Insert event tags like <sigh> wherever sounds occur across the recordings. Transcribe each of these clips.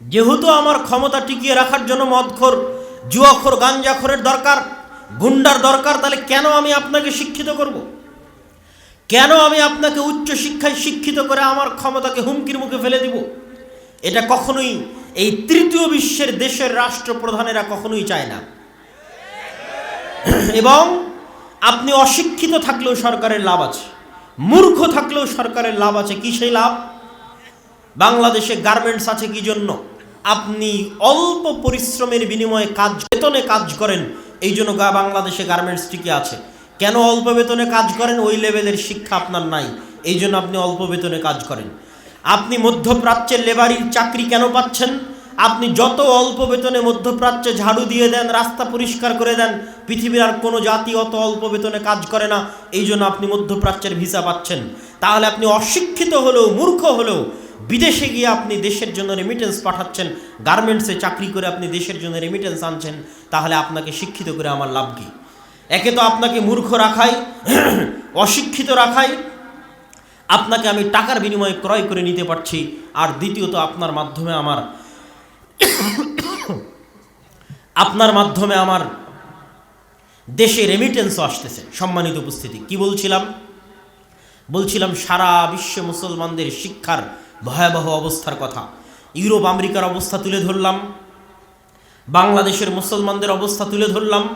যেহেতু আমার ক্ষমতা টিকিয়ে রাখার জন্য মদখোর, জুয়াখোর, গাঞ্জাখোরের দরকার, গুন্ডার দরকার, তাহলে কেন আমি আপনাকে শিক্ষিত করব। কেন আমি আপনাকে উচ্চ শিক্ষায় শিক্ষিত করে আমার ক্ষমতাকে হুমকির মুখে ফেলে দিব? এটা কখনোই এই তৃতীয় বিশ্বের দেশের রাষ্ট্রপ্রধানেরা কখনোই চায় না। এবং আপনি অশিক্ষিত থাকলেও সরকারের লাভ আছে, মূর্খ থাকলেও সরকারের লাভ আছে, কি সেই লাভ? বাংলাদেশে গার্মেন্টস আছে কি জন্য? আপনি অল্প পরিশ্রমের বিনিময়ে কাজ, বেতনে কাজ করেন, এই জন্য গা বাংলাদেশে গার্মেন্টস টিকে আছে। কেন অল্প বেতনে কাজ করেন? ওই লেভেলের শিক্ষা আপনার নাই। এই জন্য আপনি অল্প বেতনে কাজ করেন। আপনি মধ্যপ্রাচ্যের লেবারির চাকরি কেন পাচ্ছেন? আপনি যত অল্প বেতনে মধ্যপ্রাচ্যে ঝাড়ু দিয়ে দেন, রাস্তা পরিষ্কার করে দেন, পৃথিবীর আর কোনো জাতি অত অল্প বেতনে কাজ করে না, এই জন্য আপনি মধ্যপ্রাচ্যের ভিসা পাচ্ছেন। তাহলে আপনি অশিক্ষিত হলেও, মূর্খ হলেও বিদেশে গিয়ে আপনি দেশের জন্য রেমিটেন্স পাঠাচ্ছেন গার্মেন্টসে চাকরি করে আপনি দেশের জন্য রেমিটেন্স আনছেন, তাহলে আপনাকে শিক্ষিত করে আমার লাভ কী? একে তো আপনাকে মূর্খ রাখাই, <clears throat> অশিক্ষিত রাখাই, আপনাকে আমি টাকার বিনিময়ে ক্রয় করে নিতে পারছি, আর দ্বিতীয়ত আপনার মাধ্যমে আমার <clears throat> আপনার মাধ্যমে আমার দেশে রেমিটেন্সও আসতেছে। সম্মানিত উপস্থিতি, কি বলছিলাম? বলছিলাম সারা বিশ্বে মুসলমানদের শিক্ষার ভয়াবহ অবস্থার কথা। ইউরোপ, আমেরিকার অবস্থা তুলে ধরলাম। বাংলাদেশের মুসলমানদের অবস্থা তুলে ধরলাম।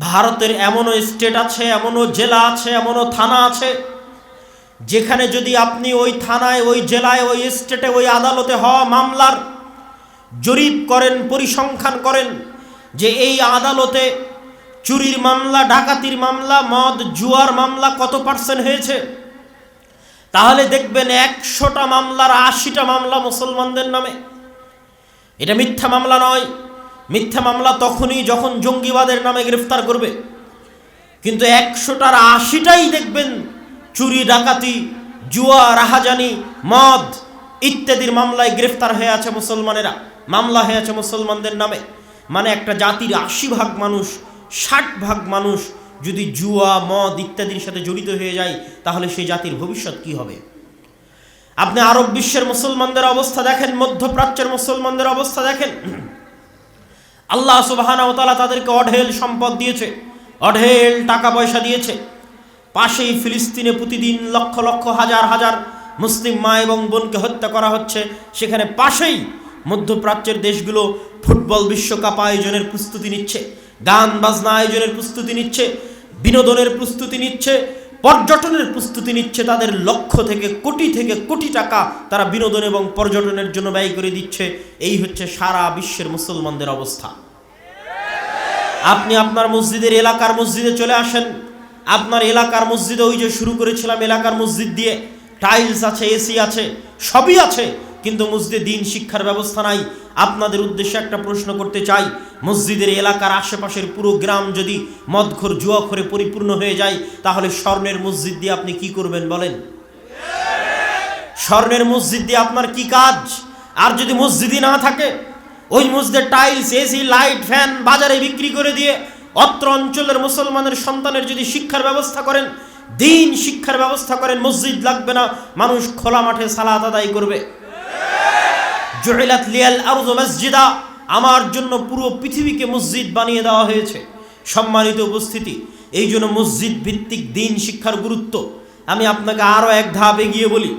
ভারতের এমনও স্টেট আছে, এমনও জেলা আছে, এমনও থানা আছে, যেখানে যদি আপনি ওই থানায়, ওই জেলায়, ওই স্টেটে ওই আদালতে হওয়া মামলার জরিপ করেন, পরিসংখ্যান করেন যে এই আদালতে চুরির মামলা, ডাকাতির মামলা, মদ, জুয়ার মামলা কত পার্সেন্ট হয়েছে? তাহলে দেখবেন একশোটা মামলার আশিটা মামলা মুসলমানদের নামে। এটা মিথ্যা মামলা নয়। মিথ্যা মামলা তখনই যখন জঙ্গিবাদের নামে গ্রেফতার করবে। কিন্তু একশোটার আশিটাই দেখবেন চুরি, ডাকাতি, জুয়া, রাহাজানি, মদ ইত্যাদির মামলায় গ্রেফতার হয়ে আছে মুসলমানেরা। মামলা হয়ে আছে মুসলমানদের নামে। মানে একটা জাতির আশি ভাগ মানুষ, ষাট ভাগ মানুষ যদি জুয়া, মদ ইত্যাদির সাথে জড়িত হয়ে যায়, তাহলে সেই জাতির ভবিষ্যৎ কি হবে? আপনি আরব বিশ্বের মুসলমানদের অবস্থা দেখেন, মধ্যপ্রাচ্যের মুসলমানদের অবস্থা দেখেন। আল্লাহ সুবাহানা তালা তাদেরকে অঢেল সম্পদ দিয়েছে, অঢেল টাকা পয়সা দিয়েছে। পাশেই ফিলিস্তিনে প্রতিদিন লক্ষ লক্ষ, হাজার হাজার মুসলিম মা এবং বোনকে হত্যা করা হচ্ছে। সেখানে পাশেই মধ্যপ্রাচ্যের দেশগুলো ফুটবল বিশ্বকাপ আয়োজনের প্রস্তুতি নিচ্ছে, গান বাজনা আয়োজনের প্রস্তুতি নিচ্ছে। বিনোদনের প্রস্তুতি নিচ্ছে, পর্যটনের প্রস্তুতি নিচ্ছে, তাদের লক্ষ থেকে কোটি থেকে কোটি টাকা তারা বিনোদন এবং পর্যটনের জন্য ব্যয় করে দিচ্ছে। এই হচ্ছে সারা বিশ্বের মুসলমানদের অবস্থা। আপনি আপনার মসজিদের এলাকার মসজিদে চলে আসেন। আপনার এলাকার মসজিদে ওই যে শুরু করেছিলাম এলাকার মসজিদ দিয়ে, টাইলস আছে, এসি আছে, সবই আছে। কিন্তু মসজিদে দিন শিক্ষার ব্যবস্থা নাই। আপনাদের উদ্দেশ্যে একটা প্রশ্ন করতে চাই। মসজিদের এলাকার আশেপাশের পুরো গ্রাম যদি মদখোর জুয়াখোরে পরিপূর্ণ হয়ে যায়, তাহলে স্বর্ণের মসজিদ দিয়ে আপনি কি করবেন বলেন? স্বর্ণের মসজিদ দিয়ে আপনার কি কাজ? আর যদি মসজিদই না থাকে, ওই মসজিদের টাইলস, এসি, লাইট, ফ্যান বাজারে বিক্রি করে দিয়ে অত্র অঞ্চলের মুসলমানের সন্তানের যদি শিক্ষার ব্যবস্থা করেন, দিন শিক্ষার ব্যবস্থা করেন, মসজিদ লাগবে না, মানুষ খোলা মাঠে সালাত আদায় করবে। জহিলাত লিয়াল আরজ মসজিদা, আমার জন্য পুরো পৃথিবীকে মসজিদ বানিয়ে দেওয়া হয়েছে। সম্মানিত উপস্থিতি, এই জন্য মসজিদ ভিত্তিক দিন শিক্ষার গুরুত্ব। আমি আপনাকে আরও এক ধাপ এগিয়ে বলি।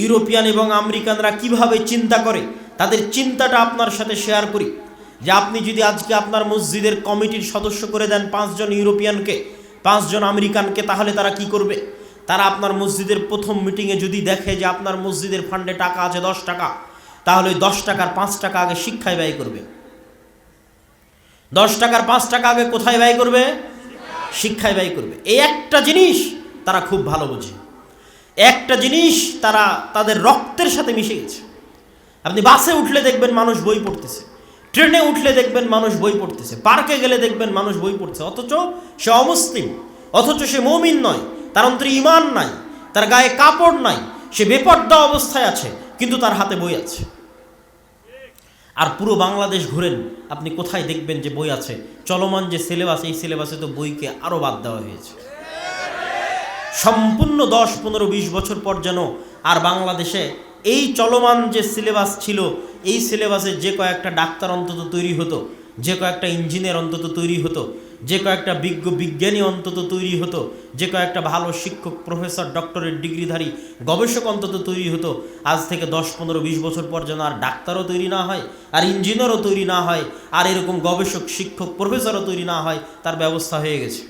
ইউরোপিয়ান এবং আমেরিকানরা কীভাবে চিন্তা করে, তাদের চিন্তাটা আপনার সাথে শেয়ার করি। যে আপনি যদি আজকে আপনার মসজিদের কমিটির সদস্য করে দেন পাঁচজন ইউরোপিয়ানকে, পাঁচজন আমেরিকানকে, তাহলে তারা কি করবে? তারা আপনার মসজিদের প্রথম মিটিংয়ে যদি দেখে যে আপনার মসজিদের ফান্ডে টাকা আছে দশ টাকা, তাহলে ওই দশ টাকার পাঁচ টাকা আগে শিক্ষায় ব্যয় করবে। দশ টাকার পাঁচ টাকা আগে কোথায় ব্যয় করবে? শিক্ষায় ব্যয় করবে। এই একটা জিনিস তারা খুব ভালো বোঝে। একটা জিনিস তারা তাদের রক্তের সাথে মিশে গেছে। আপনি বাসে উঠলে দেখবেন মানুষ বই পড়তেছে, ট্রেনে উঠলে দেখবেন মানুষ বই পড়তেছে, পার্কে গেলে দেখবেন মানুষ বই পড়ছে, অথচ সে অমুসলিম, অথচ সে মমিন নয়। তার অন্তরে ইমান নাই, তার গায়ে কাপড় নাই, সে বেপর্দা অবস্থায় আছে, কিন্তু তার হাতে বই আছে। আর পুরো বাংলাদেশ ঘুরেন, আপনি কোথায় দেখবেন যে বই আছে? চলমান যে সিলেবাস এই সিলেবাসে তো বইকে আরও বাদ দেওয়া হয়েছে। সম্পূর্ণ দশ, পনেরো, বিশ বছর পর যেন আর বাংলাদেশে এই চলমান যে সিলেবাস ছিল, এই সিলেবাসে যে কয়েকটা ডাক্তার অন্তত তৈরি হতো, যে কয়েকটা ইঞ্জিনিয়ার অন্তত তৈরি হতো যে কয়েকটা বিজ্ঞ বিজ্ঞানী অন্তত তৈরি হতো যে কয়েকটা ভালো শিক্ষক প্রফেসর ডক্টরের ডিগ্রিধারী গবেষক অন্তত তৈরি হতো আজ থেকে দশ পনেরো বিশ বছর পর যেন আর ডাক্তারও তৈরি না হয় আর ইঞ্জিনিয়ারও তৈরি না হয় আর এরকম গবেষক শিক্ষক প্রফেসরও তৈরি না হয় তার ব্যবস্থা হয়ে গেছে।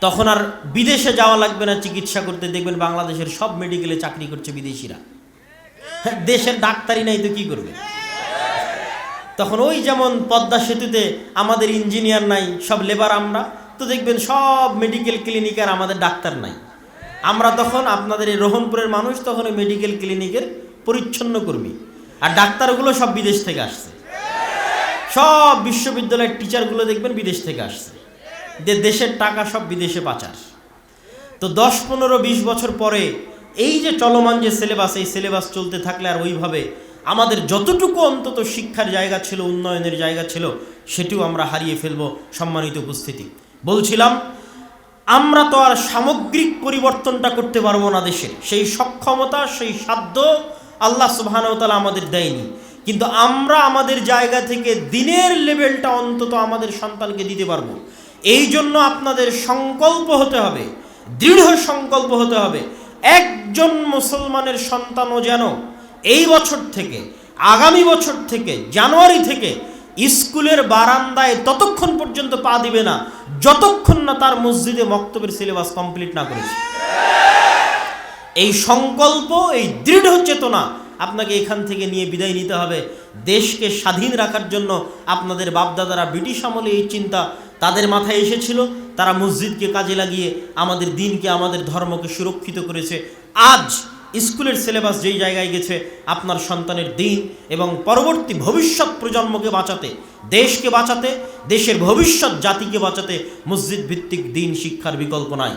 তখন আর বিদেশে যাওয়া লাগবে না চিকিৎসা করতে দেখবেন বাংলাদেশের সব মেডিকেলে চাকরি করছে বিদেশিরা। হ্যাঁ, দেশের ডাক্তারই নাই তো কি করবে? তখন ওই যেমন পদ্মা সেতুতে আমাদের ইঞ্জিনিয়ার নাই, সব লেবার আমরা। তো দেখবেন সব মেডিকেল ক্লিনিকের আমাদের ডাক্তার নাই। আমরা তখন আপনাদের এই রোহনপুরের মানুষ তখন ওই মেডিকেল ক্লিনিকের পরিচ্ছন্ন কর্মী। আর ডাক্তারগুলো সব বিদেশ থেকে আসছে। সব বিশ্ববিদ্যালয়ের টিচারগুলো দেখবেন বিদেশ থেকে আসছে। যে দেশের টাকা সব বিদেশে পাচার। তো দশ, পনেরো, বিশ বছর পরে এই যে চলমান যে সিলেবাস এই সিলেবাস চলতে থাকলে আর ওইভাবে আমাদের যতটুকু অন্তত শিক্ষার জায়গা ছিল, উন্নয়নের জায়গা ছিল, সেটিও আমরা হারিয়ে ফেলব সম্মানিত উপস্থিতি। বলছিলাম, আমরা তো আর সামগ্রিক পরিবর্তনটা করতে পারব না দেশের সেই সক্ষমতা, সেই সাধ্য আল্লাহ সুবাহানতালা আমাদের দেয়নি। কিন্তু আমরা আমাদের জায়গা থেকে দিনের লেভেলটা অন্তত আমাদের সন্তানকে দিতে পারব। এই জন্য আপনাদের সংকল্প হতে হবে, দৃঢ় সংকল্প হতে হবে, একজন মুসলমানের সন্তানও যেন এই বছর থেকে, আগামী বছর থেকে, জানুয়ারি থেকে স্কুলের বারান্দায় ততক্ষণ পর্যন্ত পা দিবে না, যতক্ষণ না তার মসজিদে মক্তবের সিলেবাস কমপ্লিট না করেছে। এই সংকল্প, এই দৃঢ় চেতনা আপনাকে এখান থেকে নিয়ে বিদায় নিতে হবে। দেশকে স্বাধীন রাখার জন্য আপনাদের বাপদাদারা ব্রিটিশ আমলে এই চিন্তা তাদের মাথায় এসেছিল। তারা মসজিদকে কাজে লাগিয়ে আমাদের দিনকে, আমাদের ধর্মকে সুরক্ষিত করেছে। আজ স্কুলের সিলেবাস যেই জায়গায় গেছে, আপনার সন্তানের দিন এবং পরবর্তী ভবিষ্যৎ প্রজন্মকে বাঁচাতে, দেশকে বাঁচাতে, দেশের ভবিষ্যৎ জাতিকে বাঁচাতে মসজিদ ভিত্তিক দিন শিক্ষার বিকল্প নাই।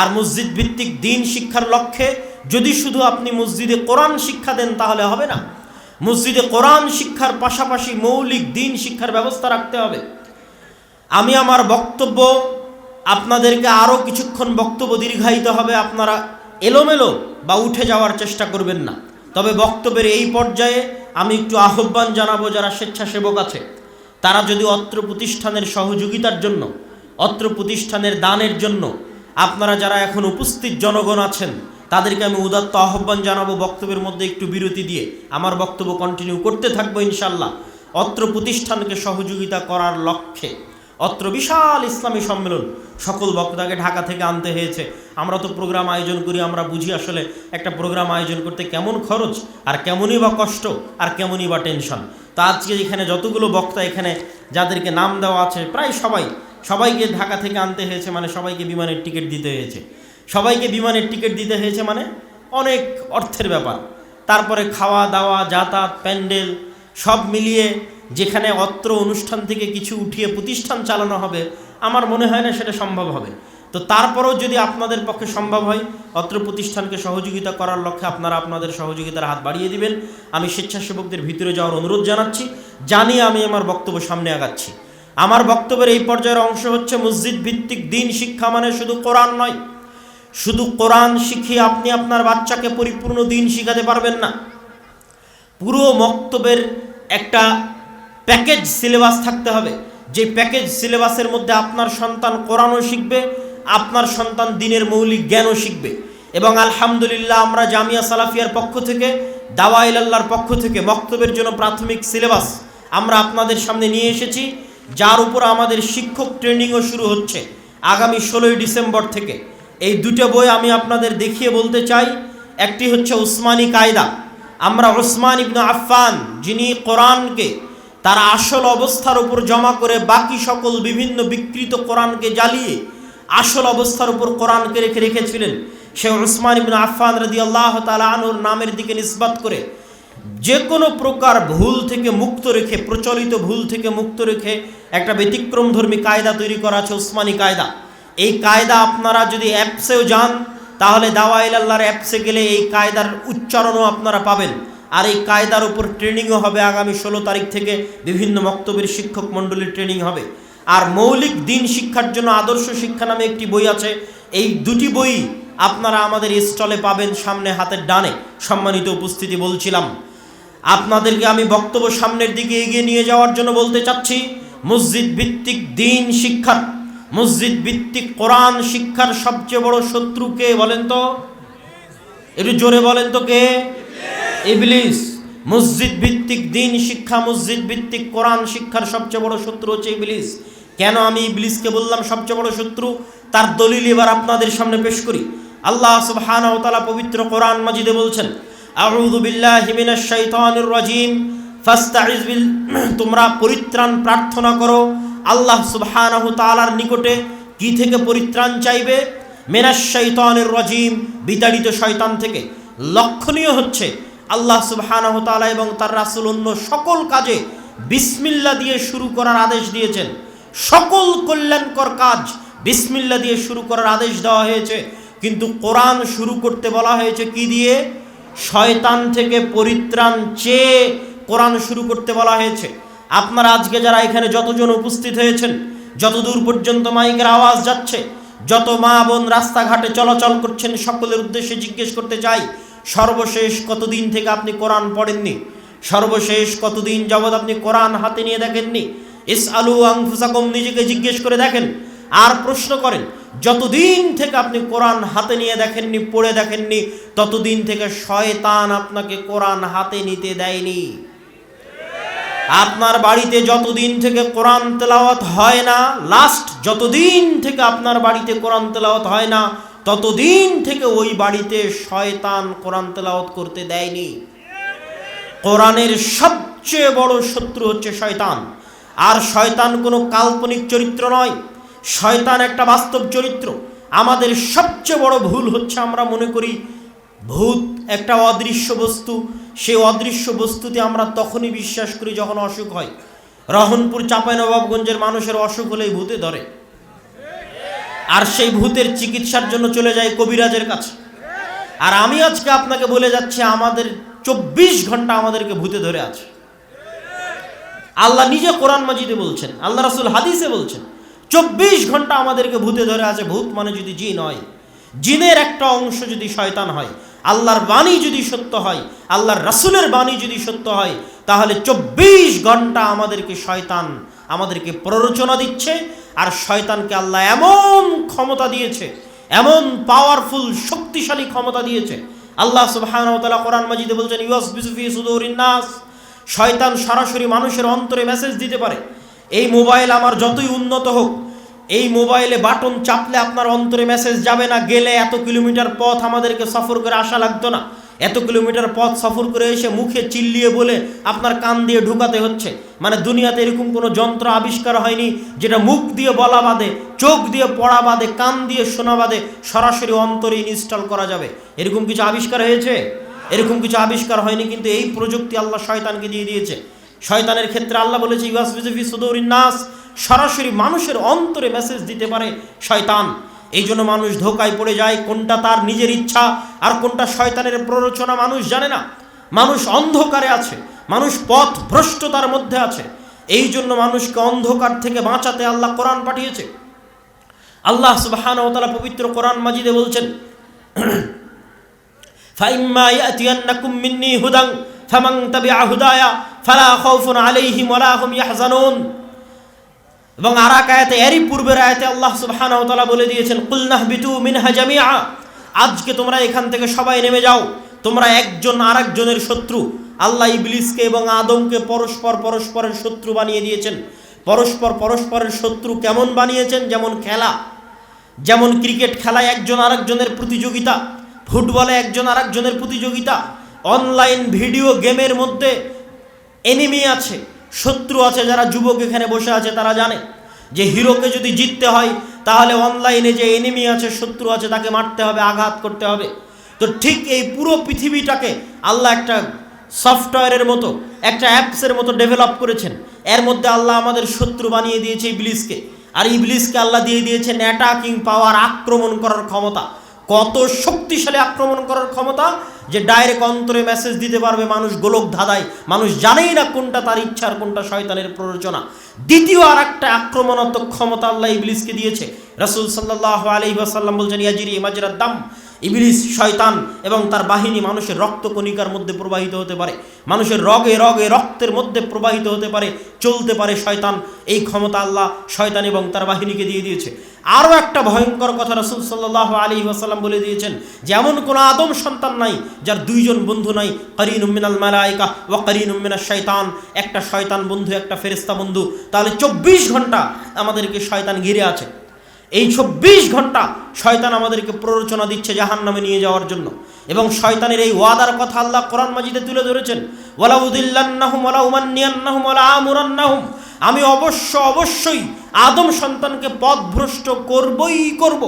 আর মসজিদ ভিত্তিক দিন শিক্ষার লক্ষ্যে যদি শুধু আপনি মসজিদে কোরআন শিক্ষা দেন তাহলে হবে না। মসজিদে কোরআন শিক্ষার পাশাপাশি মৌলিক দিন শিক্ষার ব্যবস্থা রাখতে হবে। আমি আমার বক্তব্য আপনাদেরকে আরও কিছুক্ষণ বক্তব্য দীর্ঘায়িত হবে, আপনারা এলোমেলো বা উঠে যাওয়ার চেষ্টা করবেন না। তবে বক্তব্যের এই পর্যায়ে আমি একটু আহ্বান জানাব যারা স্বেচ্ছাসেবক আছে। তারা যদি অত্র প্রতিষ্ঠানের সহযোগিতার জন্য, অত্র প্রতিষ্ঠানের দানের জন্য আপনারা যারা এখন উপস্থিত জনগণ আছেন, তাদেরকে আমি উদাত্ত আহ্বান জানাব বক্তব্যের মধ্যে একটু বিরতি দিয়ে। আমার বক্তব্য কন্টিনিউ করতে থাকব ইনশাল্লাহ অত্র প্রতিষ্ঠানকে সহযোগিতা করার লক্ষ্যে। অত্র বিশাল ইসলামী সম্মেলন। সকল বক্তাকে ঢাকা থেকে আনতে হয়েছে। আমরা তো প্রোগ্রাম আয়োজন করি, আমরা বুঝি আসলে একটা প্রোগ্রাম আয়োজন করতে কেমন খরচ, আর কেমনই বা কষ্ট, আর কেমনই বা টেনশন। তো আজকে এখানে যতগুলো বক্তা এখানে, যাদেরকে নাম দেওয়া আছে, প্রায় সবাই, সবাইকে ঢাকা থেকে আনতে হয়েছে মানে সবাইকে বিমানের টিকিট দিতে হয়েছে। সবাইকে বিমানের টিকিট দিতে হয়েছে মানে অনেক অর্থের ব্যাপার। তারপরে খাওয়া দাওয়া যাতায়াত, প্যান্ডেল, সব মিলিয়ে যেখানে অত্র অনুষ্ঠান থেকে কিছু উঠিয়ে প্রতিষ্ঠান চালানো হবে, আমার মনে হয় না সেটা সম্ভব হবে। তো তারপরেও যদি আপনাদের পক্ষে সম্ভব হয়, অত্র প্রতিষ্ঠানকে সহযোগিতা করার লক্ষ্যে আপনারা আপনাদের সহযোগিতার হাত বাড়িয়ে দিবেন। আমি স্বেচ্ছাসেবকদের ভিতরে যাওয়ার অনুরোধ জানাচ্ছি, জানিয়ে আমি আমার বক্তব্য সামনে আগাচ্ছি। আমার বক্তব্যের এই পর্যায়ের অংশ হচ্ছে মসজিদ ভিত্তিক দিন শিক্ষা মানে শুধু কোরআন নয়। শুধু কোরআন শিখিয়ে আপনি আপনার বাচ্চাকে পরিপূর্ণ দিন শিখাতে পারবেন না। পুরো বক্তব্যের একটা প্যাকেজ সিলেবাস থাকতে হবে। যে প্যাকেজ সিলেবাসের মধ্যে আপনার সন্তান কোরআনও শিখবে, আপনার সন্তান দিনের মৌলিক জ্ঞানও শিখবে। এবং আলহামদুলিল্লাহ আমরা জামিয়া সালাফিয়ার পক্ষ থেকে, দাওয়াইল আল্লাহর পক্ষ থেকে বক্তব্যের জন্য প্রাথমিক সিলেবাস আমরা আপনাদের সামনে নিয়ে এসেছি, যার উপর আমাদের শিক্ষক ট্রেনিংও শুরু হচ্ছে আগামী ষোলোই ডিসেম্বর থেকে। এই দুটো বই আমি আপনাদের দেখিয়ে বলতে চাই, একটি হচ্ছে উসমানী কায়দা। আমরা ওসমান ইবনু আফফান, যিনি কোরআনকে তার আসল অবস্থার উপর জমা করে বাকি সকল বিভিন্ন বিকৃত কোরআনকে জ্বালিয়ে আসল অবস্থার উপর কোরআনকে রেখে রেখেছিলেন। সে ওসমান ইবনু আফফান রদি আল্লাহ আনুর নামের দিকে নিসবাত করে যে কোনো প্রকার ভুল থেকে মুক্ত রেখে, প্রচলিত ভুল থেকে মুক্ত রেখে একটা ব্যতিক্রমধর্মী কায়দা তৈরি করা আছে উসমানী কায়দা। এই কায়দা আপনারা যদি অ্যাপসেও যান, তাহলে দাওয়াইল আল্লাহর অ্যাপসে গেলে এই কায়দার উচ্চারণও আপনারা পাবেন। আর এই কায়দার উপর ট্রেনিংও হবে আগামী ষোলো তারিখ থেকে বিভিন্ন বক্তব্যের শিক্ষক মণ্ডলীর ট্রেনিং হবে। আর মৌলিক দিন শিক্ষার জন্য আদর্শ শিক্ষা নামে একটি বই আছে। এই দুটি বই আপনারা আমাদের স্টলে পাবেন সামনে হাতের ডানে। সম্মানিত উপস্থিতি বলছিলাম। আপনাদেরকে আমি বক্তব্য সামনের দিকে এগিয়ে নিয়ে যাওয়ার জন্য বলতে চাচ্ছি, মসজিদ ভিত্তিক দিন শিক্ষার, মসজিদ ভিত্তিক কোরআন শিক্ষার সবচেয়ে বড় শত্রু কে বলেন তো? একটু জোরে বলেন তো কে? ইবলিস, মসজিদ ভিত্তিক দিন শিক্ষা, মসজিদ ভিত্তিক কোরআন শিক্ষার সবচেয়ে বড় শত্রু হচ্ছে ইবলিস। কেন আমি ইবলিসকে বললাম সবচেয়ে বড় শত্রু? তার দলিল এবার আপনাদের সামনে পেশ করি। আল্লাহ সুবহানাহু ওয়া তাআলা পবিত্র কোরআন মাজিদে বলছেন, আউযু বিল্লাহি মিনাশ শাইতানির রাজিম ফাস্তাইজ বিল <clears throat> তোমরা পরিত্রাণ প্রার্থনা করো, আল্লাহ সুবহানাহু তাআলার নিকটে কি থেকে পরিত্রাণ চাইবে? মেনাশ শৈতানের রজিম, বিতাড়িত শয়তান থেকে। লক্ষণীয় হচ্ছে আল্লাহ সুবহানাহু এবং তার রাসূল অন্য সকল কাজে বিসমিল্লা দিয়ে শুরু করার আদেশ দিয়েছেন। সকল কল্যাণকর কাজ বিসমিল্লা দিয়ে শুরু করার আদেশ দেওয়া হয়েছে। কিন্তু কোরআন শুরু করতে বলা হয়েছে কি দিয়ে? শয়তান থেকে পরিত্রাণ চেয়ে কোরআন শুরু করতে বলা হয়েছে। আপনারা আজকে যারা এখানে যতজন উপস্থিত হয়েছেন, যতদূর পর্যন্ত মাইকের আওয়াজ যাচ্ছে, যত মা বোন রাস্তাঘাটে চলাচল করছেন, সকলের উদ্দেশ্যে জিজ্ঞেস করতে চাই সর্বশেষ কতদিন থেকে আপনি কোরআন পড়েননি? সর্বশেষ কতদিন যাবৎ আপনি কোরআন হাতে নিয়ে দেখেননি? ইস আলু আংফুসাকম নিজেকে জিজ্ঞেস করে দেখেন। আর প্রশ্ন করেন, যতদিন থেকে আপনি কোরআন হাতে নিয়ে দেখেননি, পড়ে দেখেননি, ততদিন থেকে শয়তান আপনাকে কোরআন হাতে নিতে দেয়নি। আপনার বাড়িতে যতদিন থেকে কোরআন তেলাওয়াত হয় না লাস্ট যতদিন থেকে আপনার বাড়িতে কোরআন তেলাওয়াত হয় না ততদিন থেকে ওই বাড়িতে শয়তান কোরআন তেলাওত করতে দেয়নি। কোরআনের সবচেয়ে বড় শত্রু হচ্ছে শয়তান। আর শয়তান কোনো কাল্পনিক চরিত্র নয়। শয়তান একটা বাস্তব চরিত্র। আমাদের সবচেয়ে বড় ভুল হচ্ছে আমরা মনে করি, ভূত একটা অদৃশ্য বস্তু। সেই অদৃশ্য বস্তুতে আমরা তখনই বিশ্বাস করি যখন অসুখ হয়। রহনপুর, চাঁপাইনবাবগঞ্জের মানুষের অসুখ হলেই ভূতে ধরে। আর সেই ভূতের চিকিৎসার জন্য চলে যায় কবিরাজের কাছে। আর আমি আজকে আপনাকে বলে যাচ্ছি, আমাদের চব্বিশ ঘণ্টা আমাদেরকে ভূতে ধরে আছে। আল্লাহ নিজে কোরআন মাজিদে বলছেন, আল্লাহ রাসুল হাদিসে বলছেন, চব্বিশ ঘণ্টা আমাদেরকে ভূতে ধরে আছে। ভূত মানে যদি জিন হয়, জিনের একটা অংশ যদি শয়তান হয়, আল্লাহর বাণী যদি সত্য হয়, আল্লাহর রাসুলের বাণী যদি সত্য হয়, তাহলে চব্বিশ ঘণ্টা আমাদেরকে শয়তান আমাদেরকে প্ররোচনা দিচ্ছে আর শয়তানকে আল্লাহ এমন ক্ষমতা দিয়েছে, এমন পাওয়ারফুল শক্তিশালী ক্ষমতা দিয়েছে। আল্লাহ তাআলা কোরআন মাজিদে বলছেন ইউস বিসুফি নাস। শয়তান সরাসরি মানুষের অন্তরে মেসেজ দিতে পারে। এই মোবাইল আমার যতই উন্নত হোক, এই মোবাইলে বাটন চাপলে আপনার অন্তরে মেসেজ যাবে না, গেলে এত কিলোমিটার পথ আমাদেরকে সফর করে আসা লাগতো না। এত কিলোমিটার পথ সফর করে এসে মুখে চিল্লিয়ে বলে আপনার কান দিয়ে ঢুকাতে হচ্ছে। মানে দুনিয়াতে এরকম কোনো যন্ত্র আবিষ্কার হয়নি যেটা মুখ দিয়ে বলা বাদে, চোখ দিয়ে পড়া বাদে, কান দিয়ে শোনা বাদে সরাসরি অন্তরে ইনস্টল করা যাবে। এরকম কিছু আবিষ্কার হয়েছে? এরকম কিছু আবিষ্কার হয়নি কিন্তু এই প্রযুক্তি আল্লাহ শয়তানকে দিয়ে দিয়েছে। শয়তানের ক্ষেত্রে আল্লাহ বলেছে ইউস বিজেপি সুদৌরিন নাস। সরাসরি মানুষের অন্তরে মেসেজ দিতে পারে শয়তান। এই জন্য মানুষ ধোকায় পড়ে যায়, কোনটা তার নিজের ইচ্ছা আর কোনটা শয়তানের প্ররোচনা মানুষ জানে না। মানুষ অন্ধকারে আছে, মানুষ পথ ভ্রষ্টতার মধ্যে আছে। এই জন্য মানুষকে অন্ধকার থেকে বাঁচাতে আল্লাহ কোরআন পাঠিয়েছে। আল্লাহ সুবহান ও তালা পবিত্র কোরআন মাজিদে বলছেন হুদাং ওয়ালা হুম ইয়াহজানুন। এবং আর এক আয়াতে, এরই পূর্বের আয়াতে আল্লাহ সুবহানাহু ওয়া বলে দিয়েছেন, কুলনাহ নাহবিতু মিনহা জামিয়া আজকে তোমরা এখান থেকে সবাই নেমে যাও। তোমরা একজন আর একজনের শত্রু। আল্লাহ ইবলিসকে এবং আদমকে পরস্পর পরস্পরের শত্রু বানিয়ে দিয়েছেন। পরস্পর পরস্পরের শত্রু কেমন বানিয়েছেন? যেমন খেলা। যেমন ক্রিকেট খেলায় একজন আরেকজনের প্রতিযোগিতা, ফুটবলে একজন আরেকজনের প্রতিযোগিতা, অনলাইন ভিডিও গেমের মধ্যে এনিমি আছে। শত্রু আছে, যারা যুবক এখানে বসে আছে, তারা জানে যে হিরোকে যদি জিততে হয়, তাহলে অনলাইনে যে এনিমি আছে, শত্রু আছে, তাকে মারতে হবে, আঘাত করতে হবে। তো ঠিক এই পুরো পৃথিবীটাকে আল্লাহ একটা সফটওয়্যারের মতো, একটা অ্যাপসের মতো ডেভেলপ করেছেন। এর মধ্যে আল্লাহ আমাদের শত্রু বানিয়ে দিয়েছে ইবলিসকে। আর ইবলিসকে আল্লাহ দিয়ে দিয়েছেন অ্যাটাকিং পাওয়ার আক্রমণ করার ক্ষমতা। কত শক্তিশালী আক্রমণ করার ক্ষমতা যে ডাইরেক্ট অন্তরে মেসেজ দিতে পারবে মানুষ গোলক ধাঁধায়। মানুষ জানেই না কোনটা তার ইচ্ছা আর কোনটা শয়তানের প্ররোচনা। দ্বিতীয় আর একটা আক্রমণাত্মক ক্ষমতা আল্লাহ ইবলিসকে দিয়েছে। রাসুল সাল্লাহ আলাইহি ওয়াসাল্লাম বলছেন, ইয়াজিরি মাজরাদ দাম ইবলিস, শয়তান এবং তার বাহিনী মানুষের রক্ত কণিকার মধ্যে প্রবাহিত হতে পারে। মানুষের রগে রগে রক্তের মধ্যে প্রবাহিত হতে পারে, চলতে পারে শয়তান। এই ক্ষমতা আল্লাহ শয়তান এবং তার বাহিনীকে দিয়ে দিয়েছে। আরও একটা ভয়ঙ্কর কথা রসুল সাল্লাহ আলী ওয়াসাল্লাম বলে দিয়েছেন যে, এমন কোনো আদম সন্তান নাই যার দুইজন বন্ধু নাই করিন উম্মিনাল মালায়িকা ও করিন উম্মিনা শয়তান। একটা শয়তান বন্ধু, একটা ফেরিস্তা বন্ধু। তাহলে চব্বিশ ঘণ্টা আমাদেরকে শয়তান ঘিরে আছে। এই চব্বিশ ঘণ্টা শয়তান আমাদেরকে প্ররোচনা দিচ্ছে জাহান নামে নিয়ে যাওয়ার জন্য। এবং শয়তানের এই ওয়াদার কথা আল্লাহ কোরআন মাজিদে তুলে ধরেছেন। আমি অবশ্য অবশ্যই আদম সন্তানকে পথভ্রষ্ট করবই করব।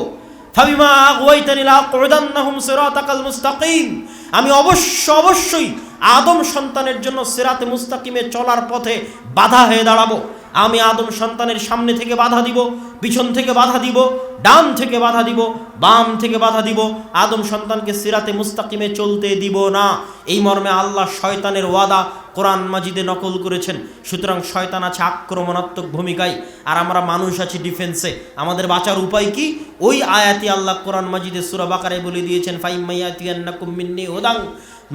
আমি অবশ্য অবশ্যই আদম সন্তানের জন্য সিরাতে মুস্তাকিমে চলার পথে বাধা হয়ে দাঁড়াবো। আমি আদম সন্তানের সামনে থেকে বাধা দিব, পিছন থেকে বাধা দিব, ডান থেকে বাধা দিব, বাম থেকে বাধা দিব। আদম সন্তানকে সিরাতে মুস্তাকিমে চলতে দিব না। এই মর্মে আল্লাহ শয়তানের ওয়াদা কোরআন মাজিদে নকল করেছেন। সুতরাং শয়তান আছে আক্রমণাত্মক ভূমিকায়। আর আমরা মানুষ আছি ডিফেন্সে। আমাদের বাঁচার উপায় কি? ওই আয়াতি আল্লাহ কোরআন মাজিদে সুরা বাকারে বলে দিয়েছেন ফাইমাইয়াতিয়ান্নাকুম মিন্নি ওদাং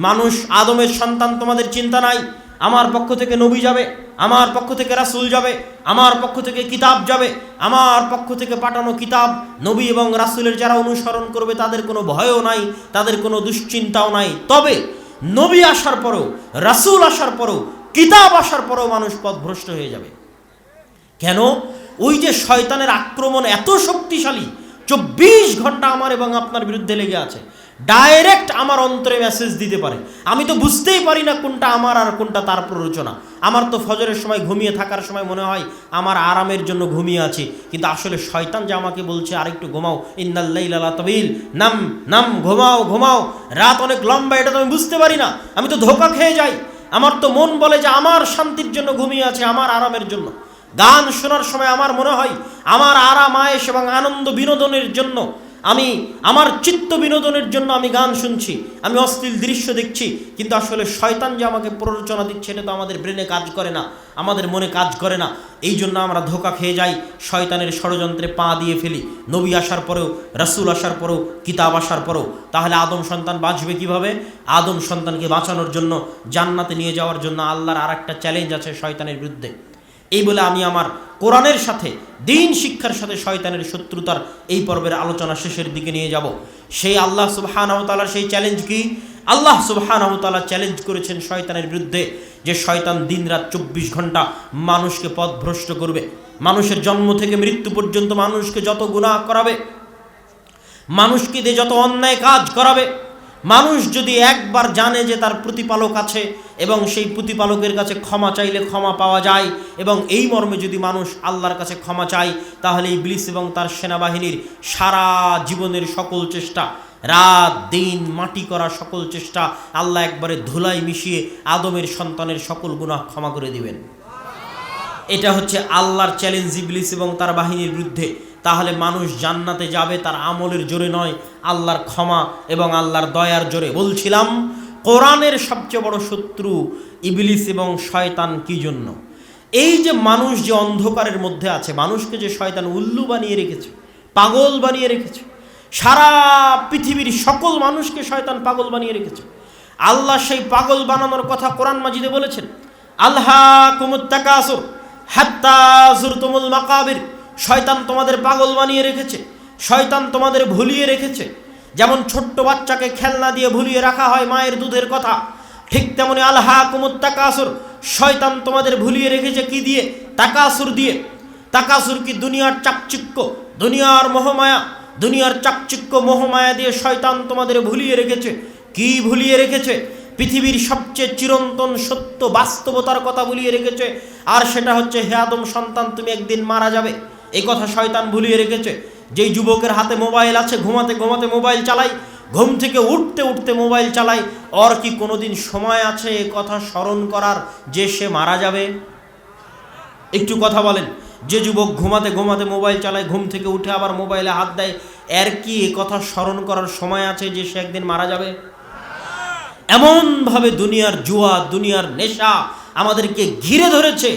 মানুষ আদমের সন্তান তোমাদের চিন্তা নাই। আমার পক্ষ থেকে নবী যাবে, আমার পক্ষ থেকে রাসুল যাবে, আমার পক্ষ থেকে কিতাব যাবে, আমার পক্ষ থেকে পাঠানো কিতাব, নবী এবং রাসুলের যারা অনুসরণ করবে তাদের কোনো ভয়ও নাই, তাদের কোনো দুশ্চিন্তাও নাই। তবে নবী আসার পরেও, রাসুল আসার পরেও, কিতাব আসার পরেও মানুষ পথভ্রষ্ট হয়ে যাবে। কেন? ওই যে শয়তানের আক্রমণ এত শক্তিশালী, চব্বিশ ঘণ্টা আমার এবং আপনার বিরুদ্ধে লেগে আছে। ডাইরেক্ট আমার অন্তরে মেসেজ দিতে পারে। আমি তো বুঝতেই পারি না কোনটা আমার আর কোনটা তার প্ররোচনা। আমার তো ফজরের সময় ঘুমিয়ে থাকার সময় মনে হয় আমার আরামের জন্য ঘুমিয়ে আছি। কিন্তু আসলে শয়তান যে আমাকে বলছে, আরেকটু ঘুমাও। ইন্দাল্লাইলা তবিল। নাম নাম, ঘুমাও ঘুমাও। রাত অনেক লম্বা, এটা তো আমি বুঝতে পারি না। আমি তো ধোকা খেয়ে যাই। আমার তো মন বলে যে আমার শান্তির জন্য ঘুমিয়ে আছে, আমার আরামের জন্য। গান শোনার সময় আমার মনে হয় আমার আরাম আয়েস এবং আনন্দ বিনোদনের জন্য। আমি আমার চিত্ত বিনোদনের জন্য আমি গান শুনছি, আমি অশ্লীল দৃশ্য দেখছি, কিন্তু আসলে শয়তান যে আমাকে প্ররোচনা দিচ্ছে, এটা তো আমাদের ব্রেনে কাজ করে না, আমাদের মনে কাজ করে না। এই জন্য আমরা ধোকা খেয়ে যাই, শয়তানের ষড়যন্ত্রে পা দিয়ে ফেলি। নবী আসার পরেও, রাসুল আসার পরেও, কিতাব আসার পরেও। তাহলে আদম সন্তান বাঁচবে কীভাবে? আদম সন্তানকে বাঁচানোর জন্য জান্নাতে নিয়ে যাওয়ার জন্য আল্লাহর আর একটা চ্যালেঞ্জ আছে শয়তানের বিরুদ্ধে। এই বলে আমি আমার কোরআনের সাথে, দিন শিক্ষার সাথে শয়তানের শত্রুতার এই পর্বের আলোচনা শেষের দিকে নিয়ে যাব। সেই আল্লাহ সুবাহানহতালার সেই চ্যালেঞ্জ কি? আল্লাহ সুবাহানহতালা চ্যালেঞ্জ করেছেন শয়তানের বিরুদ্ধে যে শয়তান দিন রাত চব্বিশ ঘণ্টা মানুষকে পথভ্রষ্ট করবে। মানুষের জন্ম থেকে মৃত্যু পর্যন্ত মানুষকে যত গুণাহ করাবে, মানুষকে দিয়ে যত অন্যায় কাজ করাবে মানুষ যদি একবার জানে যে তার প্রতিপালক আছে এবং সেই প্রতিপালকের কাছে ক্ষমা চাইলে ক্ষমা পাওয়া যায় এবং এই মর্মে যদি মানুষ আল্লাহর কাছে ক্ষমা চায়, তাহলে এই ইবলিস এবং তার সেনাবাহিনীর সারা জীবনের সকল চেষ্টা, রাত, দিন, মাটি করা সকল চেষ্টা আল্লাহ একবারে ধুলাই মিশিয়ে আদমের সন্তানের সকল গুনাহ ক্ষমা করে দিবেন। এটা হচ্ছে আল্লাহর চ্যালেঞ্জ ইবলিস এবং তার বাহিনীর বিরুদ্ধে। তাহলে মানুষ জান্নাতে যাবে, তার আমলের জোরে নয়, আল্লাহর ক্ষমা এবং আল্লাহর দয়ার জোরে। বলছিলাম, কোরআনের সবচেয়ে বড় শত্রু ইবলিস এবং শয়তান কি জন্য? এই যে মানুষ যে অন্ধকারের মধ্যে আছে, মানুষকে যে শয়তান উল্লু বানিয়ে রেখেছে, পাগল বানিয়ে রেখেছে, সারা পৃথিবীর সকল মানুষকে শয়তান পাগল বানিয়ে রেখেছে, আল্লাহ সেই পাগল বানানোর কথা কোরআন মাজিদে বলেছেন আল্লাহ কুমুত্তাকাসুর হাত্তা জুরতুমুল মাকাবির। শয়তান তোমাদের পাগল বানিয়ে রেখেছে, শয়তান তোমাদের ভুলিয়ে রেখেছে। যেমন ছোট্ট বাচ্চাকে খেলনা দিয়ে ভুলিয়ে রাখা হয় মায়ের দুধের কথা, ঠিক তেমনি আল্লাহা কুমুত্তাকাসুর শয়তান তোমাদের ভুলিয়ে রেখেছে কি দিয়ে? তাকাসুর দিয়ে। তাকাসুর কি দুনিয়ার চাকচিক্য, দুনিয়ার মোহমায়া, দুনিয়ার চাকচিক্য, মোহমায়া দিয়ে শয়তান তোমাদের ভুলিয়ে রেখেছে? কি ভুলিয়ে রেখেছে? পৃথিবীর সবচেয়ে চিরন্তন সত্য বাস্তবতার কথা ভুলিয়ে রেখেছে। আর সেটা হচ্ছে, হে আদম সন্তান, তুমি একদিন মারা যাবে। এই কথা শয়তান ভুলিয়ে রেখেছে। যেই যুবকের হাতে মোবাইল আছে, ঘুমাতে ঘুমাতে মোবাইল চালাই, ঘুম থেকে উঠতে উঠতে মোবাইল চালাই, ওর কি কোনোদিন সময় আছে এ কথা স্মরণ করার যে সে মারা যাবে? একটু কথা বলেন, যে যুবক ঘুমাতে ঘুমাতে মোবাইল চালায়, ঘুম থেকে উঠে আবার মোবাইলে হাত দেয়, এর কি এ কথা স্মরণ করার সময় আছে যে সে একদিন মারা যাবে? এমনভাবে দুনিয়ার জুয়া, দুনিয়ার নেশা আমাদেরকে ঘিরে ধরেছে।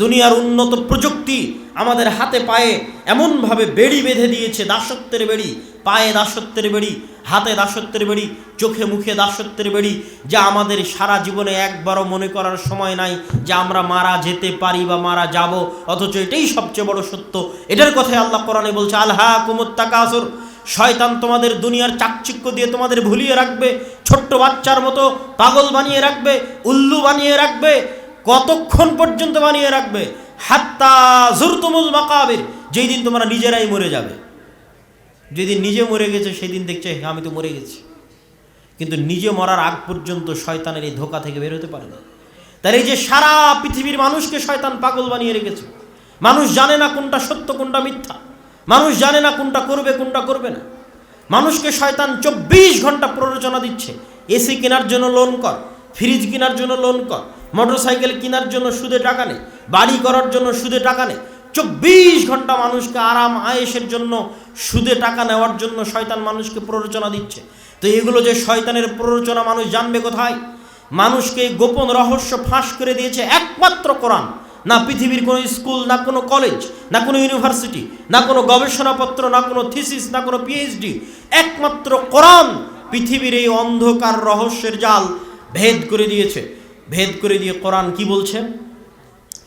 দুনিয়ার উন্নত প্রযুক্তি আমাদের হাতে পায়ে এমনভাবে বেড়ি বেঁধে দিয়েছে দাসত্বের বেড়ি, পায়ে দাসত্বের বেড়ি, হাতে দাসত্বের বেড়ি, চোখে মুখে দাসত্বের বেড়ি, যা আমাদের সারা জীবনে একবারও মনে করার সময় নাই যে আমরা মারা যেতে পারি বা মারা যাব, অথচ এটাই সবচেয়ে বড় সত্য। এটার কথাই আল্লাহ কোরআনে বলছে আল্হা কুমুত্তাকাসুর শয়তান তোমাদের দুনিয়ার চাকচিক্য দিয়ে তোমাদের ভুলিয়ে রাখবে, ছোট্ট বাচ্চার মতো পাগল বানিয়ে রাখবে, উল্লু বানিয়ে রাখবে কতক্ষণ পর্যন্ত বানিয়ে রাখবে? হাত্তা জুরতুমুল মাকাবির। যেই দিন তোমরা নিজেরাই মরে যাবে। যেদিন নিজে মরে গেছে সেই দিন দেখছে "হ্যাঁ, আমি তো মরে গেছি। কিন্তু নিজে মরার আগ পর্যন্ত শয়তানের এই ধোকা থেকে বের হতে পারে না। তার এই যে সারা পৃথিবীর মানুষকে শয়তান পাগল বানিয়ে রেখেছে মানুষ জানে না কোনটা সত্য কোনটা মিথ্যা। মানুষ জানে না কোনটা করবে কোনটা করবে না। মানুষকে শয়তান চব্বিশ ঘণ্টা প্ররোচনা দিচ্ছে এসি কেনার জন্য লোন কর ফ্রিজ কেনার জন্য লোন কর মোটরসাইকেল কেনার জন্য সুদে টাকা নেই, বাড়ি করার জন্য সুদে টাকা নেই। চব্বিশ ঘণ্টা মানুষকে আরাম, আয়েসের জন্য সুদে টাকা নেওয়ার জন্য শয়তান মানুষকে প্ররোচনা দিচ্ছে। তো এগুলো যে শয়তানের প্ররোচনা, মানুষ জানবে কোথায়? মানুষকে গোপন রহস্য ফাঁস করে দিয়েছে একমাত্র কোরআন। না পৃথিবীর কোনো স্কুল, না কোনো কলেজ, না কোনো ইউনিভার্সিটি, না কোনো গবেষণাপত্র, না কোনো থিসিস, না কোনো পিএইচডি একমাত্র কোরআন পৃথিবীর এই অন্ধকার রহস্যের জাল ভেদ করে দিয়েছে। ভেদ করে দিয়ে কোরআন কি বলছে?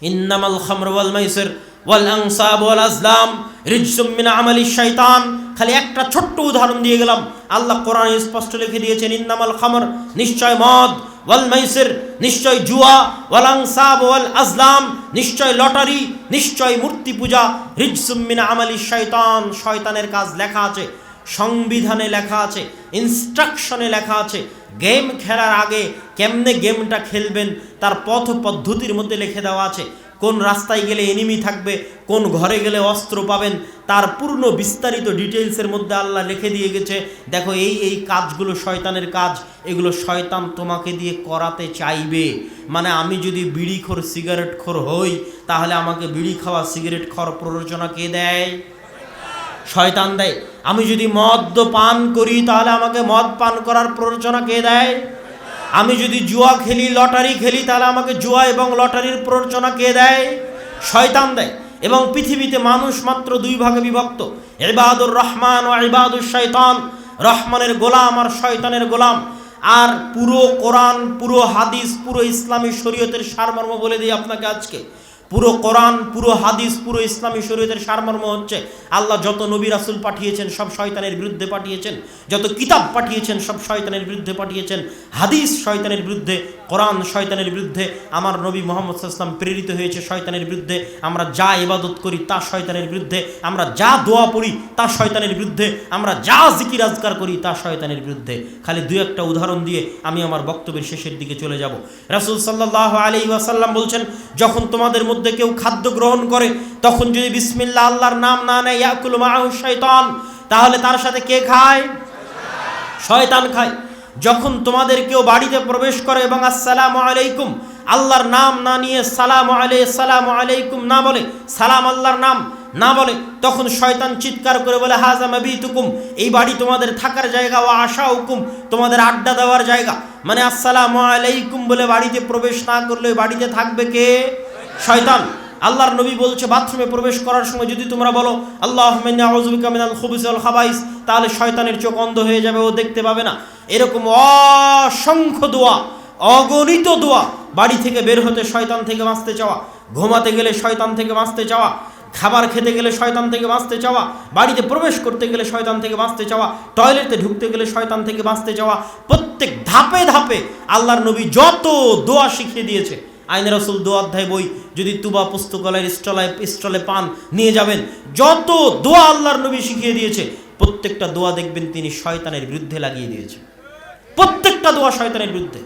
ইন্নামাল খামর ওয়াল মাইসির ওয়াল আনসাব ওয়াল আজলাম রিজসুম মিন আমালি শাইতান। খালি একটা ছোট্ট উদাহরণ দিয়ে গেলাম। আল্লাহ কোরআনে স্পষ্ট লিখে দিয়েছেন, ইন্নামাল খামর নিশ্চয় মদ, ওয়াল মাইসির নিশ্চয় জুয়া, ওয়াল আনসাব ওয়াল আজলাম নিশ্চয় লটারি, নিশ্চয় মূর্তি পূজা, রিজসুম মিন আমালি শাইতান। শয়তানের কাজ লেখা আছে, সংবিধানে লেখা আছে, ইনস্ট্রাকশনে লেখা আছে গেম খেলার আগে কেমনে গেমটা খেলবেন, তার পথ পদ্ধতির মধ্যে লিখে দেওয়া আছে। কোন রাস্তায় গেলে এনিমি থাকবে, কোন ঘরে গেলে অস্ত্র পাবেন, তার পূর্ণ বিস্তারিত ডিটেলসের মধ্যে আল্লাহ লিখে দিয়ে গেছে। দেখো, এই এই কাজগুলো শয়তানের কাজ, এগুলো শয়তান তোমাকে দিয়ে করাতে চাইবে। মানে আমি যদি বিড়ি বিড়িখোর সিগারেট খোর হই, তাহলে আমাকে বিড়ি খাওয়া সিগারেট খাওয়ার প্ররোচনা কে দেয়? শয়তান দেয়। আমি যদি মদ পান করি, তাহলে আমাকে মদ পান করার প্ররোচনা কে দেয়? আমি যদি জুয়া খেলি, লটারি খেলি, তাহলে আমাকে জুয়া এবং লটারির প্ররোচনা কে দেয়? শয়তান দেয়। এবং পৃথিবীতে মানুষ মাত্র দুই ভাগে বিভক্ত। ইবাদুর রহমান ও ইবাদুর শয়তান। রহমানের গোলাম আর শয়তানের গোলাম। আর পুরো কোরআন, পুরো হাদিস, পুরো ইসলামী শরীয়তের সারমর্ম বলে দিই আপনাকে আজকে। পুরো কোরআন, পুরো হাদিস, পুরো ইসলামী শরীয়তের সারমর্ম হচ্ছে আল্লাহ যত নবী রাসুল পাঠিয়েছেন, সব শয়তানের বিরুদ্ধে পাঠিয়েছেন, যত কিতাব পাঠিয়েছেন, সব শয়তানের বিরুদ্ধে পাঠিয়েছেন, হাদিস শয়তানের বিরুদ্ধে কোরআন শয়তানের বিরুদ্ধে আমার নবী মোহাম্মদ ইসলাম প্রেরিত হয়েছে শয়তানের বিরুদ্ধে, আমরা যা ইবাদত করি তা শয়তানের বিরুদ্ধে, আমরা যা দোয়া পড়ি তা শয়তানের বিরুদ্ধে, আমরা যা জিকির আজকার করি তা শয়তানের বিরুদ্ধে। খালি দু একটা উদাহরণ দিয়ে আমি আমার বক্তব্যের শেষের দিকে চলে যাব। রাসুল সাল্লাহ আলী ওয়াসাল্লাম বলছেন, যখন তোমাদের মধ্যে কেউ খাদ্য গ্রহণ করে, তখন যদি বিসমিল্লা আল্লাহর নাম না নেয়, ইয়াকুল মাহু শয়তান তাহলে তার সাথে কে খায়? শয়তান খায়। যখন তোমাদের কেউ বাড়িতে প্রবেশ করে এবং আসসালামু আলাইকুম, আল্লাহর নাম না নিয়ে সালাম আলাই, সালাম আলাইকুম না বলে, সালাম আল্লাহর নাম না বলে, তখন শয়তান চিৎকার করে বলে, হাজা মাবি তুকুম এই বাড়ি তোমাদের থাকার জায়গা ও আশা হুকুম তোমাদের আড্ডা দেওয়ার জায়গা। মানে আসসালামু আলাইকুম বলে বাড়িতে প্রবেশ না করলে বাড়িতে থাকবে কে? শয়তান। আল্লাহর নবী বলছে, বাথরুমে প্রবেশ করার সময় যদি তোমরা বলো আল্লাহ খাবাইস তাহলে শয়তানের চোখ অন্ধ হয়ে যাবে, ও দেখতে পাবে না। এরকম অসংখ্য দোয়া, অগণিত দোয়া, বাড়ি থেকে বের হতে শয়তান থেকে বাঁচতে চাওয়া, ঘুমাতে গেলে শয়তান থেকে বাঁচতে চাওয়া, খাবার খেতে গেলে শয়তান থেকে বাঁচতে চাওয়া, বাড়িতে প্রবেশ করতে গেলে শয়তান থেকে বাঁচতে চাওয়া, টয়লেটে ঢুকতে গেলে শয়তান থেকে বাঁচতে চাওয়া, প্রত্যেক ধাপে ধাপে আল্লাহর নবী যত দোয়া শিখিয়ে দিয়েছে আইন রসুল দো অধ্যায় বই, যদি তুবা পুস্তকালয়ের স্টলায় স্টলে পান, নিয়ে যাবেন। যত দোয়া আল্লাহর নবী শিখিয়ে দিয়েছে, প্রত্যেকটা দোয়া দেখবেন তিনি শয়তানের বিরুদ্ধে লাগিয়ে দিয়েছে। প্রত্যেকটা দোয়া শয়তানের বিরুদ্ধে।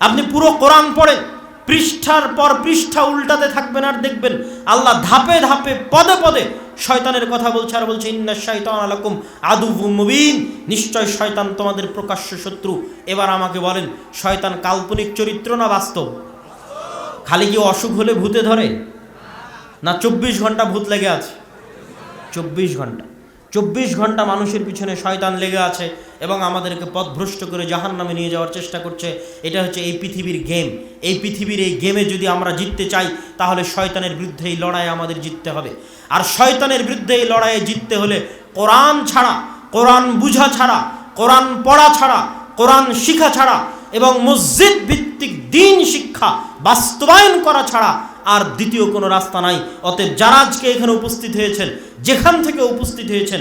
আপনি পুরো কোরআন পড়েন, পৃষ্ঠার পর পৃষ্ঠা উল্টাতে থাকবেন আর দেখবেন আল্লাহ ধাপে ধাপে, পদে পদে শয়তানের কথা বলছে আর বলছে, ইন্না শয়তান আলাকুম আদু মুবিন। নিশ্চয় শয়তান তোমাদের প্রকাশ্য শত্রু। এবার আমাকে বলেন, শয়তান কাল্পনিক চরিত্র না বাস্তব? খালি কি অসুখ হলে ভূতে ধরে? না চব্বিশ ঘণ্টা ভূত লেগে আছে? চব্বিশ ঘণ্টা। চব্বিশ ঘণ্টা মানুষের পিছনে শয়তান লেগে আছে এবং আমাদেরকে পথভ্রষ্ট করে জাহান নামে নিয়ে যাওয়ার চেষ্টা করছে। এটা হচ্ছে এই পৃথিবীর গেম। এই পৃথিবীর এই গেমে যদি আমরা জিততে চাই, তাহলে শয়তানের বিরুদ্ধে এই লড়াই আমাদের জিততে হবে। আর শয়তানের বিরুদ্ধে এই লড়াইয়ে জিততে হলে কোরআন ছাড়া, কোরআন বুঝা ছাড়া, কোরআন পড়া ছাড়া, কোরআন শিখা ছাড়া এবং মসজিদ ভিত্তিক দিন শিক্ষা, বাস্তবায়ন করা ছাড়া আর দ্বিতীয় কোনো রাস্তা নাই। অতএব যারা আজকে এখানে উপস্থিত হয়েছেন, যেখান থেকে উপস্থিত হয়েছেন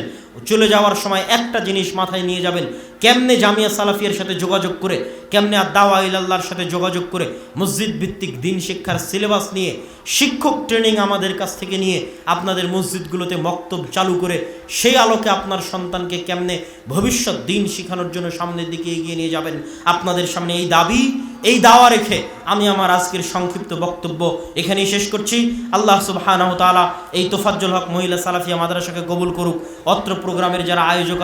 চলে যাওয়ার সময় একটা জিনিস মাথায় নিয়ে যাবেন। কেমনে জামিয়া সালাফিয়ার সাথে যোগাযোগ করে, কেমনে আর দাওয়া ইলাল্লাহর সাথে যোগাযোগ করে মসজিদ ভিত্তিক দিন শিক্ষার সিলেবাস নিয়ে, শিক্ষক ট্রেনিং আমাদের কাছ থেকে নিয়ে আপনাদের মসজিদগুলোতে মক্তব চালু করে, সেই আলোকে আপনার সন্তানকে কেমনে ভবিষ্যৎ দিন শেখানোর জন্য সামনের দিকে এগিয়ে নিয়ে যাবেন? আপনাদের সামনে এই দাবি, এই দাওয়া রেখে আমি আমার আজকের সংক্ষিপ্ত বক্তব্য এখানেই শেষ করছি। আল্লাহ তাআলা এই তোফাজ্জল হক মহিলা সালাফিয়া মাদ্রাসাকে কবুল করুক, অত্র প্রোগ্রামের যারা আয়োজক